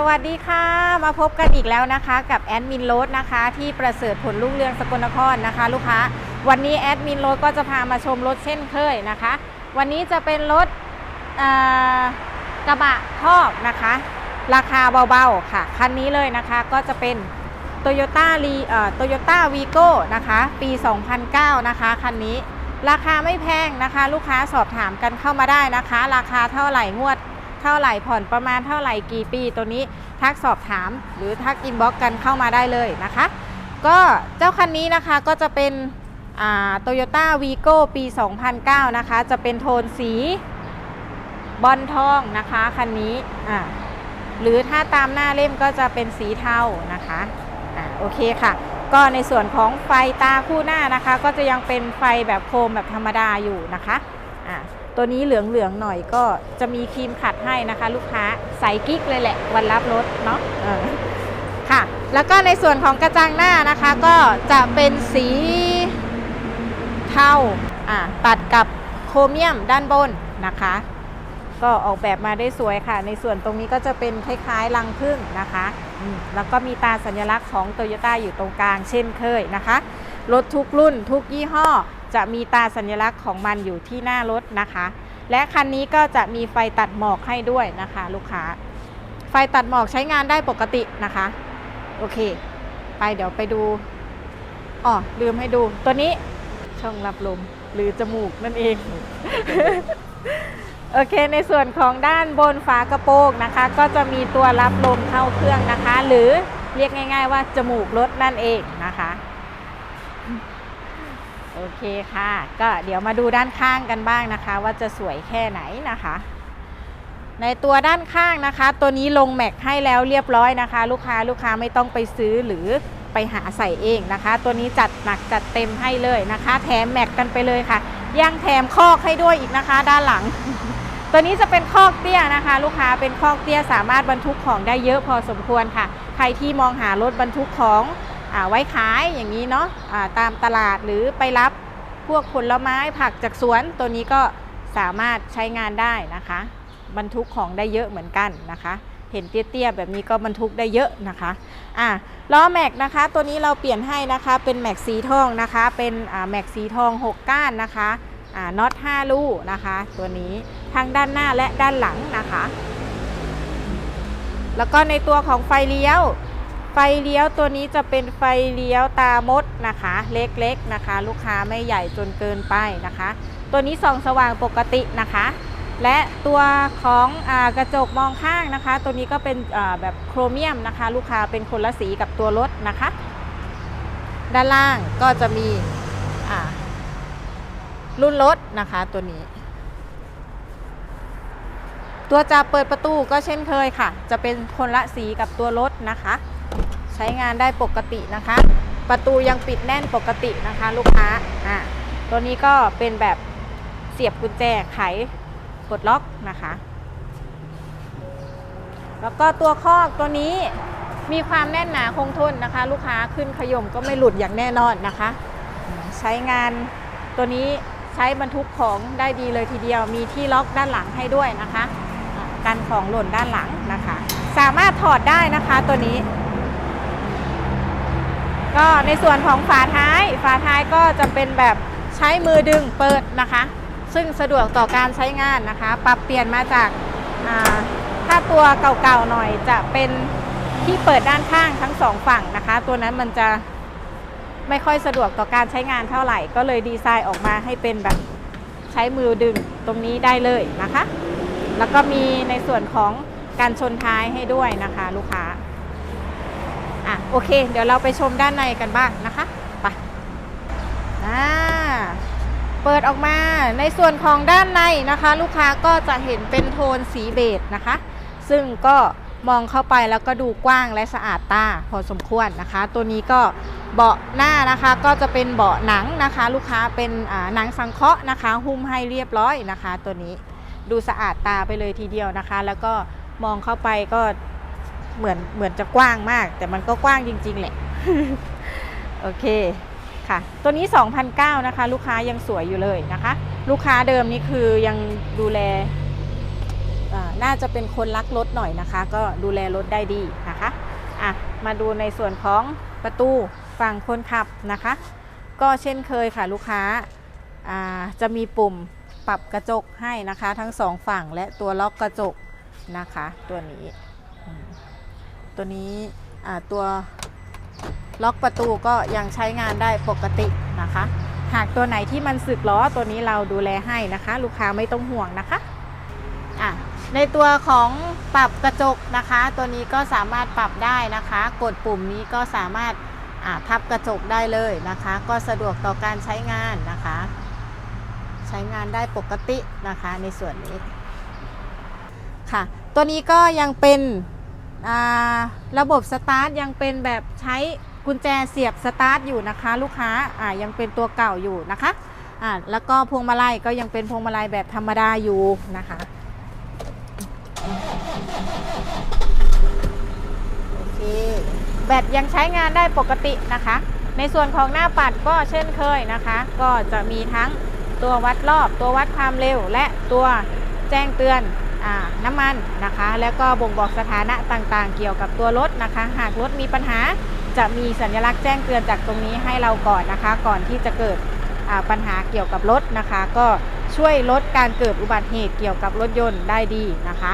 สวัสดีค่ะ มาพบกันอีกแล้วนะคะกับแอดมินโรสนะคะ ที่ประเสริฐผลรุ่งเรืองสกลนครนะคะ ลูกค้า วันนี้แอดมินโรสก็จะพามาชมรถเช่นเคยนะคะ วันนี้จะเป็นรถกระบะคอกนะคะ ราคาเบาๆค่ะ คันนี้เลยนะคะก็จะเป็น Toyota รีเอ่อ Toyota Vigo นะคะ ปี 2009 นะคะ คันนี้ราคาไม่แพงนะคะ ลูกค้าสอบถามกันเข้ามาได้นะคะ ราคาเท่าไหร่งวด เท่าไหร่ผ่อนประมาณเท่าไหร่กี่ปีตัวนี้ทักสอบถาม หรือทักอินบ็อกกันเข้ามาได้เลยนะคะ ก็เจ้าคันนี้นะคะก็จะเป็นโตโยต้าวีโก้ปี 2009 นะคะ จะเป็นโทนสีบอลทองนะคะคันนี้อ่าหรือถ้าตามหน้าเล่มก็จะเป็นสีเทานะคะอ่าโอเคค่ะ ก็ในส่วนของไฟตาคู่หน้านะคะ ก็จะยังเป็นไฟแบบโคมแบบธรรมดาอยู่นะคะอ่า ตัวนี้เหลืองๆหน่อยก็จะมีครีมขัดให้นะคะ ลูกค้าใส่กิ๊กเลยแหละ วันรับรถเนาะเออค่ะ แล้วก็ในส่วนของกระจังหน้านะคะ ก็จะเป็นสีเทาอะตัดกับโครเมียมด้านบนนะคะ ก็ออกแบบมาได้สวยค่ะ ในส่วนตรงนี้ก็จะเป็นคล้ายๆรังผึ้งนะคะอืมแล้วก็มีตาสัญลักษณ์ของโตโยต้าอยู่ตรงกลางเช่นเคยนะคะรถทุกรุ่นทุกยี่ห้อ จะมีตาสัญลักษณ์ของมันอยู่ที่หน้ารถนะคะ และคันนี้ก็จะมีไฟตัดหมอกให้ด้วยนะคะ ลูกค้า ไฟตัดหมอกใช้งานได้ปกตินะคะ โอเค ไปเดี๋ยวไปดูอ๋อลืมให้ดู ตัวนี้ช่องรับลมหรือจมูกนั่นเอง โอเค ในส่วนของด้านบนฝากระโปรงนะคะ ก็จะมีตัวรับลมเข้าเครื่องนะคะ หรือเรียกง่าย ๆ ว่าจมูกรถนั่นเองนะคะ โอเคค่ะ ก็เดี๋ยวมาดูด้านข้างกันบ้างนะคะ ว่าจะสวยแค่ไหนนะคะ ในตัวด้านข้างนะคะ ตัวนี้ลงแม็กให้แล้วเรียบร้อยนะคะ ลูกค้าลูกค้าไม่ต้องไปซื้อหรือไปหาใส่เองนะคะ ตัวนี้จัดหนักจัดเต็มให้เลยนะคะ แถมแม็กกันไปเลยค่ะยังแถมคอกให้ด้วยอีกนะคะ ด้านหลัง ตัวนี้จะเป็นคอกเตี้ยนะคะ ลูกค้าเป็นคอกเตี้ยสามารถบรรทุกของได้เยอะพอสมควรค่ะ ใครที่มองหารถบรรทุกของ ไว้ขายอย่างนี้เนาะะตามตลาดหรือไปรับพวกผลไม้ผักจากสวนตัวนี้ก็สามารถใช้งานได้นะคะ บรรทุกของได้เยอะเหมือนกันนะคะ เห็นเตี้ยๆแบบนี้ก็บรรทุกได้เยอะนะคะอะล้อแม็กนะคะ ตัวนี้เราเปลี่ยนให้นะคะเป็นแม็กสีทองนะคะ เป็นแม็กสีทอง 6 ก้านนะคะอ่าน็อต5ลูกนะคะ ตัวนี้ทั้งด้านหน้าและด้านหลังนะคะ แล้วก็ในตัวของไฟเลี้ยว ไฟเลี้ยวตัวนี้จะเป็นไฟเลี้ยวตามดนะคะ เล็กๆนะคะ ลูกค้าไม่ใหญ่จนเกินไปนะคะ ตัวนี้ส่องสว่างปกตินะคะ และตัวของอกระจกมองข้างนะคะ ตัวนี้ก็เป็นแบบโครเมียมนะคะ ลูกค้าเป็นคนละสีกับตัวรถนะคะ ด้านล่างก็จะมีรุ่นรถนะคะตัวนี้ ตัวจับเปิดประตูก็เช่นเคยค่ะ จะเป็นคนละสีกับตัวรถนะคะ ใช้งานได้ปกตินะคะ ประตูยังปิดแน่นปกตินะคะ ลูกค้าอ่าตัวนี้ก็เป็นแบบเสียบกุญแจไขกดล็อกนะคะ แล้วก็ตัวคอกตัวนี้มีความแน่นหนาคงทนนะคะ ลูกค้าขึ้นขย่มก็ไม่หลุดอย่างแน่นอนนะคะ ใช้งานตัวนี้ใช้บรรทุกของได้ดีเลยทีเดียว มีที่ล็อกด้านหลังให้ด้วยนะคะอ่ากันของหล่นด้านหลังนะคะ สามารถถอดได้นะคะตัวนี้ ก็ในส่วนของฝาท้าย ฝาท้ายก็จะเป็นแบบใช้มือดึงเปิดนะคะ ซึ่งสะดวกต่อการใช้งานนะคะ ปรับเปลี่ยนมาจากาถ้าตัวเก่าๆหน่อยจะเป็นที่เปิดด้านข้างทั้งสองฝั่งนะคะ ตัวนั้นมันจะไม่ค่อยสะดวกต่อการใช้งานเท่าไหร่ ก็เลยดีไซน์ออกมาให้เป็นแบบใช้มือดึงตรงนี้ได้เลยนะคะ แล้วก็มีในส่วนของการชนท้ายให้ด้วยนะคะ ลูกค้า อะโอเค เดี๋ยวเราไปชมด้านในกันบ้างนะคะไปอ่าเปิดออกมาในส่วนของด้านในนะคะ ลูกค้าก็จะเห็นเป็นโทนสีเบจนะคะ ซึ่งก็มองเข้าไปแล้วก็ดูกว้างและสะอาดตาพอสมควรนะคะ ตัวนี้ก็เบาะหน้านะคะก็จะเป็นเบาะหนังนะคะ ลูกค้าเป็นอ่าหนังสังเคราะห์นะคะ หุ้มให้เรียบร้อยนะคะ ตัวนี้ดูสะอาดตาไปเลยทีเดียวนะคะ แล้วก็มองเข้าไปก็ เหมือนเหมือนจะกว้างมาก แต่มันก็กว้างจริง ๆ แหละ โอเคค่ะ ตัวนี้ 2,009นะคะ ลูกค้ายังสวยอยู่เลยนะคะ ลูกค้าเดิมนี่คือยังดูแลน่าจะเป็นคนรักรถหน่อยนะคะ ก็ดูแลรถได้ดีนะคะอะมาดูในส่วนของประตูฝั่งคนขับนะคะ ก็เช่นเคยค่ะลูกค้าจะมีปุ่มปรับกระจกให้นะคะ ทั้งสองฝั่งและตัวล็อกกระจกนะคะ ตัวนี้ ตัวนี้ตัวล็อกประตูก็ยังใช้งานได้ปกตินะคะ หากตัวไหนที่มันสึกล้อตัวนี้เราดูแลให้นะคะ ลูกค้าไม่ต้องห่วงนะคะอะในตัวของปรับกระจกนะคะ ตัวนี้ก็สามารถปรับได้นะคะ กดปุ่มนี้ก็สามารถทับกระจกได้เลยนะคะ ก็สะดวกต่อการใช้งานนะคะ ใช้งานได้ปกตินะคะในส่วนนี้ค่ะ ตัวนี้ก็ยังเป็น ระบบสตาร์ทยังเป็นแบบใช้กุญแจเสียบสตาร์ทอยู่นะคะ ลูกค้าอ่ายังเป็นตัวเก่าอยู่นะคะอ่าแล้วก็พวงมาลัยก็ยังเป็นพวงมาลัยแบบธรรมดาอยู่นะคะโอเคแบตยังใช้งานได้ปกตินะคะ ในส่วนของหน้าปัดก็เช่นเคยนะคะ ก็จะมีทั้งตัววัดรอบ ตัววัดความเร็ว และตัวแจ้งเตือน น้ำมันนะคะ แล้วก็บ่งบอกสถานะต่างๆ เกี่ยวกับตัวรถนะคะ หากรถมีปัญหาจะมีสัญลักษณ์แจ้งเตือนจากตรงนี้ให้เราก่อนนะคะ ก่อนที่จะเกิดปัญหาเกี่ยวกับรถนะคะ ก็ช่วยลดการเกิดอุบัติเหตุเกี่ยวกับรถยนต์ได้ดีนะคะ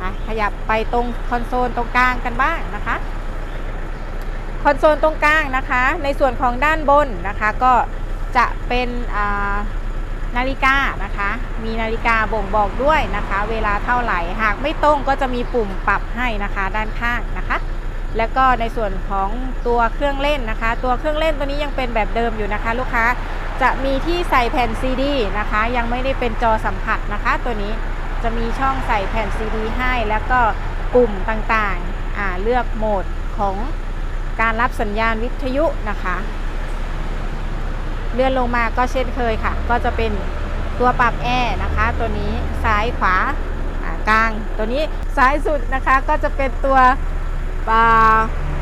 อะขยับไปตรงคอนโซลตรงกลางกันบ้างนะคะคอนโซลตรงกลางนะคะ ในส่วนของด้านบนนะคะ ก็จะเป็นอ่า นาฬิกานะคะ มีนาฬิกาบ่งบอกด้วยนะคะ เวลาเท่าไหร่ หากไม่ตรงก็จะมีปุ่มปรับให้นะคะด้านข้างนะคะ แล้วก็ในส่วนของตัวเครื่องเล่นนะคะ ตัวเครื่องเล่นตัวนี้ยังเป็นแบบเดิมอยู่นะคะ ลูกค้าจะมีที่ใส่แผ่นซีดีนะคะ ยังไม่ได้เป็นจอสัมผัสนะคะ ตัวนี้จะมีช่องใส่แผ่นซีดีให้ แล้วก็ปุ่มต่างๆเลือกโหมดของการรับสัญญาณวิทยุนะคะ เลื่อนลงมาก็เช่นเคยค่ะ ก็จะเป็นตัวปรับแอร์นะคะ ตัวนี้ซ้ายขวากลาง ตัวนี้ซ้ายสุดนะคะก็จะเป็นตัว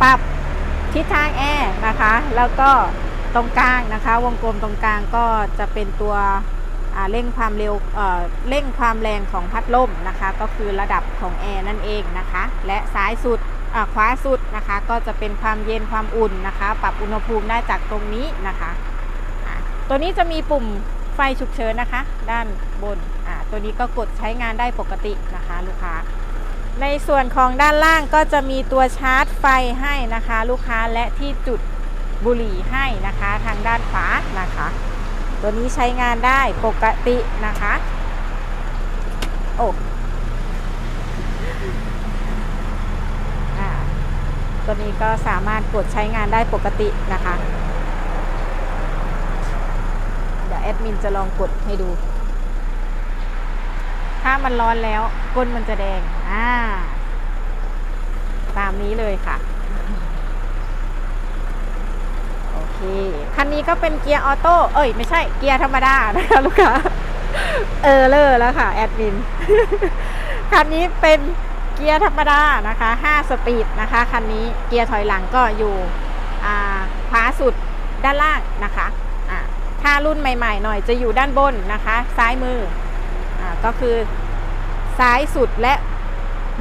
ปรับทิศทางแอร์นะคะ แล้วก็ตรงกลางนะคะ วงกลมตรงกลางก็จะเป็นตัวเร่งความเร็วเเร่งความแรงของพัดลมนะคะ ก็คือระดับของแอร์นั่นเองนะคะ และซ้ายสุดขวาสุดนะคะ ก็จะเป็นความเย็นความอุ่นนะคะ ปรับอุณหภูมิได้จากตรงนี้นะคะ ตัวนี้จะมีปุ่มไฟฉุกเฉินนะคะ ด้านบนอ่าตัวนี้ก็กดใช้งานได้ปกตินะคะ ลูกค้า ในส่วนของด้านล่างก็จะมีตัวชาร์จไฟให้นะคะ ลูกค้าและที่จุดบุหรี่ให้นะคะ ทางด้านขวานะคะ ตัวนี้ใช้งานได้ปกตินะคะโอ้ตัวนี้ก็สามารถกดใช้งานได้ปกตินะคะ เดี๋ยวแอดมินจะลองกดให้ดู ถ้ามันร้อนแล้วก้นมันจะแดง อ่า ตามนี้เลยค่ะ โอเค คันนี้ก็เป็นเกียร์ออโต้ เอ้ย ไม่ใช่เกียร์ธรรมดานะคะลูกค้า เออเลอร์แล้วค่ะ แอดมิน คันนี้เป็นเกียร์ธรรมดานะคะ 5 สปีดนะคะ คันนี้เกียร์ถอยหลังก็อยู่อ่าขวาสุดด้านล่างนะคะ ถ้ารุ่นใหม่ๆหน่อยจะอยู่ด้านบนนะคะ ซ้ายมืออก็คือซ้ายสุดและ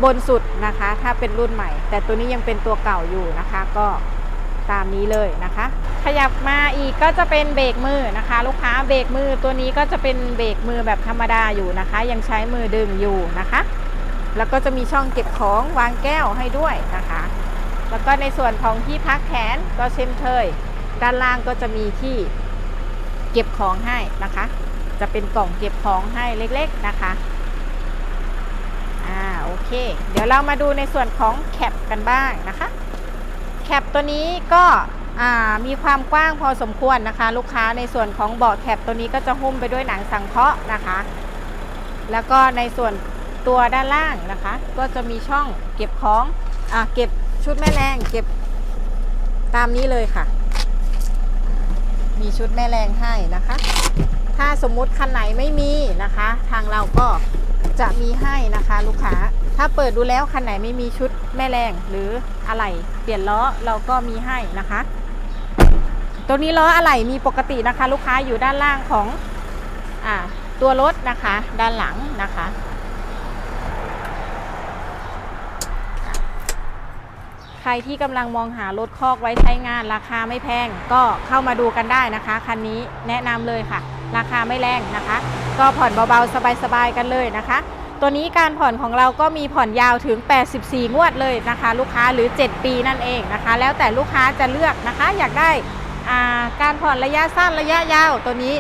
บนสุดนะคะ ถ้าเป็นรุ่นใหม่ แต่ตัวนี้ยังเป็นตัวเก่าอยู่นะคะ ก็ตามนี้เลยนะคะ ขยับมาอีกก็จะเป็นเบรกมือนะคะ ลูกค้าเบรกมือตัวนี้ก็จะเป็นเบรกมือแบบธรรมดาอยู่นะคะ ยังใช้มือดึงอยู่นะคะ แล้วก็จะมีช่องเก็บของวางแก้วให้ด้วยนะคะ แล้วก็ในส่วนของที่พักแขนก็เช่นเคยด้านล่างก็จะมีที่ เก็บของให้นะคะ จะเป็นกล่องเก็บของให้เล็กๆนะคะอ่าโอเค เดี๋ยวเรามาดูในส่วนของแคปกันบ้างนะคะแคปตัวนี้ก็อ่ามีความกว้างพอสมควรนะคะ ลูกค้าในส่วนของเบาะแคปตัวนี้ก็จะหุ้มไปด้วยหนังสังเคราะห์นะคะ แล้วก็ในส่วนตัวด้านล่างนะคะ ก็จะมีช่องเก็บของอ่าเก็บชุดแม่แรงเก็บตามนี้เลยค่ะ มีชุดแม่แรงให้นะคะ ถ้าสมมุติคันไหนไม่มีนะคะ ทางเราก็จะมีให้นะคะลูกค้า ถ้าเปิดดูแล้วคันไหนไม่มีชุดแม่แรงหรืออะไรเปลี่ยนล้อเราก็มีให้นะคะ ตัวนี้ล้ออะไรมีปกตินะคะ ลูกค้าอยู่ด้านล่างของอตัวรถนะคะ ด้านหลังนะคะ รที่กำลังมองหารถคอกไว้ใช้งานราคาไม่แพง ก็เข้ามาดูกันได้นะคะ คันนี้แนะนำเลยค่ะ ราคาไม่แรงนะคะ ก็ผ่อนเบาๆ สบายๆ กันเลยนะคะ ตัวนี้การผ่อนของเราก็มีผ่อนยาวถึง 84 งวดเลยนะคะ ลูกค้าหรือ 7 ปีนั่นเองนะคะ แล้วแต่ลูกค้าจะเลือกนะคะ อยากได้าการผ่อนระยะสั้นระยะยาวตัวนี้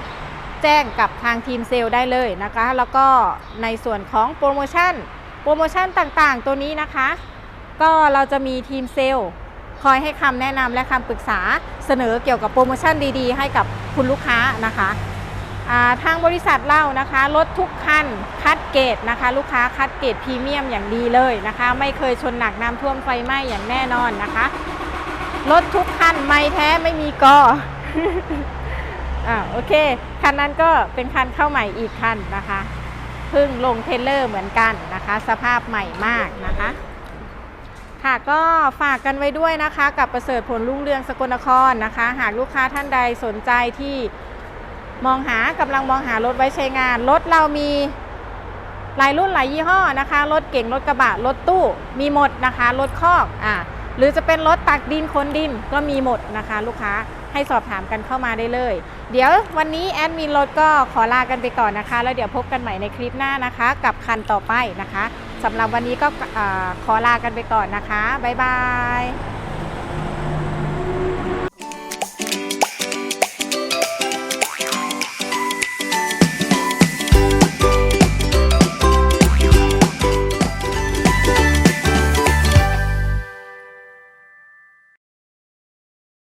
แจ้งกับทางทีมเซลล์ได้เลยนะคะ แล้วก็ในส่วนของโปรโมชั่นโปรโมชั่นต่างๆ ตัวนี้นะคะ ก็เราจะมีทีมเซลล์คอยให้คำแนะนำและคำปรึกษาเสนอเกี่ยวกับโปรโมชั่นดีๆ ให้กับคุณลูกค้านะคะาทางบริษัทเรานะคะรถทุกคันคัดเกรดนะคะ ลูกค้าคัดเกรดพรีเมียมอย่างดีเลยนะคะ ไม่เคยชนหนักน้ำท่วมไฟไหม้อย่างแน่นอนนะคะรถทุกคันไม่แท้ไม่มีกออ่าโอเค คันนั้นก็เป็นคันเข้าใหม่อีกคันนะคะเพิ่งลงเทเลอร์เหมือนกันนะคะ สภาพใหม่มากนะคะ ค่ะก็ฝากกันไว้ด้วยนะคะ กับประเสริฐผลรุ่งเรืองสกลนครนะคะ หากลูกค้าท่านใดสนใจที่มองหากำลังมองหารถไว้ใช้งาน รถเรามีหลายรุ่นหลายยี่ห้อนะคะ รถเก่งรถกระบะรถตู้มีหมดนะคะ รถคอกอ่าหรือจะเป็นรถตักดินขนดินก็มีหมดนะคะ ลูกค้าให้สอบถามกันเข้ามาได้เลย เดี๋ยววันนี้แอดมินรถก็ขอลากันไปก่อนนะคะ แล้วเดี๋ยวพบกันใหม่ในคลิปหน้านะคะ กับคันต่อไปนะคะ สำหรับวันนี้ก็ขอลากันไปก่อนนะคะ บ๊ายบาย